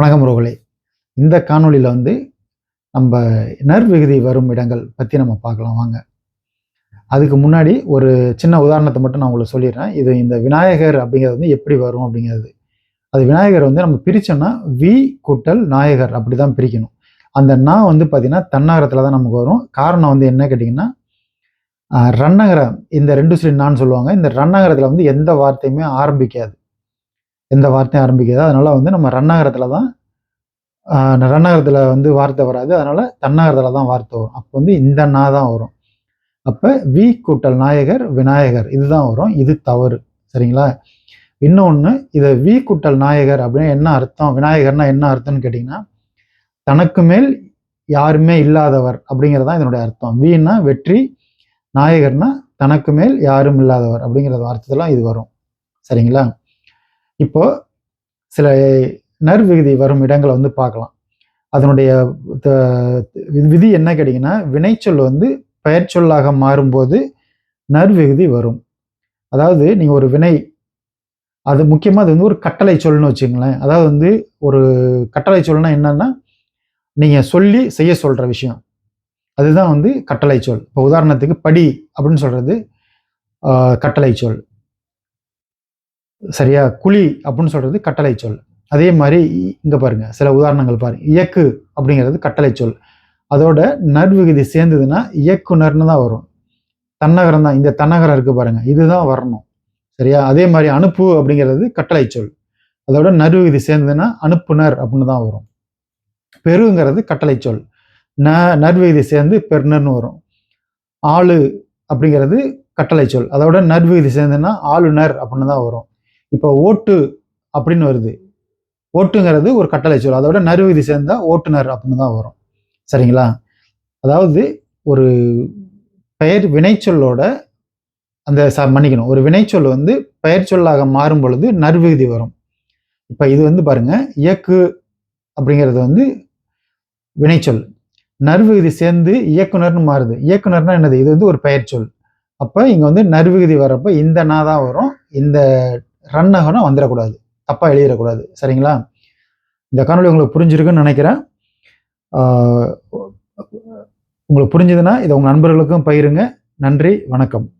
வணக்கம் ரோகலே இந்த காணொலியில் வந்து நம்ம நர்விகுதி வரும் இடங்கள் பற்றி நம்ம பார்க்கலாம் வாங்க. அதுக்கு முன்னாடி ஒரு சின்ன உதாரணத்தை மட்டும் நான் உங்களுக்கு சொல்லிடுறேன். இது இந்த விநாயகர் அப்படிங்கிறது வந்து எப்படி வரும் அப்படிங்கிறது. அது விநாயகர் வந்து நம்ம பிரித்தோம்னா வி கூட்டல் நாயகர் அப்படி தான் பிரிக்கணும். அந்த நா வந்து பார்த்திங்கன்னா தன்னாகரத்தில் தான் நமக்கு வரும். காரணம் வந்து என்ன கேட்டிங்கன்னா ரன்னகரம் இந்த ரெண்டு சொல்லி நான் சொல்லுவாங்க. இந்த ரன்னகரத்தில் வந்து எந்த வார்த்தையுமே ஆரம்பிக்காது. எந்த வார்த்தையும் ஆரம்பிக்காது. அதனால் வந்து நம்ம ரன்னாகரத்தில் தான் ரன்னகரத்தில் வந்து வார்த்தை வராது. அதனால் தன்னாகரத்தில் தான் வார்த்தை வரும். அப்போ வந்து இந்த நா தான் வரும். அப்போ வி கூட்டல் நாயகர் விநாயகர் இதுதான் வரும். இது தவறு. சரிங்களா? இன்னொன்று இதை வி கூட்டல் நாயகர் அப்படின்னா என்ன அர்த்தம்? விநாயகர்னா என்ன அர்த்தம்னு கேட்டிங்கன்னா தனக்கு மேல் யாருமே இல்லாதவர் அப்படிங்கிறது தான் இதனுடைய அர்த்தம். வீன்னா வெற்றி நாயகர்னா தனக்கு மேல் யாரும் இல்லாதவர் அப்படிங்கிற அர்த்தத்தெல்லாம் இது வரும். சரிங்களா? இப்போ சில நர்விகுதி வரும் இடங்களை வந்து பார்க்கலாம். அதனுடைய த- விதி என்ன கேட்டிங்கன்னா வினைச்சொல் வந்து பெயர்ச்சொல்லாக மாறும்போது நர்விகுதி வரும். அதாவது நீங்கள் ஒரு வினை அது முக்கியமாக அது வந்து ஒரு கட்டளை சொல்னு வச்சுங்களேன் அதாவது வந்து ஒரு கட்டளை சொல்னா என்னன்னா நீங்கள் சொல்லி செய்ய சொல்கிற விஷயம். அதுதான் வந்து கட்டளை சொல். இப்போ உதாரணத்துக்கு படி அப்படின்னு சொல்கிறது கட்டளை சொல். சரியா? குழி அப்படின்னு சொல்கிறது கட்டளை சொல். அதே மாதிரி இ- இங்க பாருங்க சில உதாரணங்கள் பாருங்க இயக்கு அப்படிங்கிறது கட்டளை சொல். அதோட நர்விகுதி சேர்ந்ததுன்னா இயக்குனர்னு தான் வரும். தன்னகரம் தான். இந்த தன்னகரம் இருக்கு பாருங்க இதுதான் வரணும். சரியா? அதே மாதிரி அனுப்பு அப்படிங்கிறது கட்டளை சொல். அதோட நர்விகுதி சேர்ந்ததுன்னா அனுப்புனர் அப்படின்னு தான் வரும். பெருங்கிறது கட்டளை சொல். ந நர்விகுதி சேர்ந்து பெருனர்னு வரும். ஆளு அப்படிங்கிறது கட்டளை சொல். அதோட நர்விகுதி சேர்ந்ததுன்னா ஆளுநர் அப்படின்னு தான் வரும். இப்போ ஓட்டு அப்படின்னு வருது. ஓட்டுங்கிறது ஒரு கட்டளை சொல். விட நறுவிதி சேர்ந்தா ஓட்டுநர் அப்படின்னு தான் வரும். சரிங்களா? அதாவது ஒரு பெயர் வினைச்சொல்லோட அந்த ச மன்னிக்கணும். ஒரு வினைச்சொல் வந்து பெயர் சொல்லாக மாறும் பொழுது நறுவிகுதி வரும். இப்போ இது வந்து பாருங்க இயக்கு அப்படிங்கிறது வந்து வினைச்சொல் நறுவிகுதி சேர்ந்து இயக்குனர்னு மாறுது. இயக்குனர்னா என்னது? இது வந்து ஒரு பெயர் சொல். அப்போ இங்கே வந்து நறுவிகுதி வரப்போ இந்த நா தான் வரும். இந்த ரன் ஆகணும் வந்துடக்கூடாது. தப்பாக எழுதிடக்கூடாது. சரிங்களா? இந்த காணொலி உங்களுக்கு புரிஞ்சிருக்குன்னு நினைக்கிறேன். உங்களுக்கு புரிஞ்சுதுன்னா இதை உங்கள் நண்பர்களுக்கும் பகிருங்க. நன்றி வணக்கம்.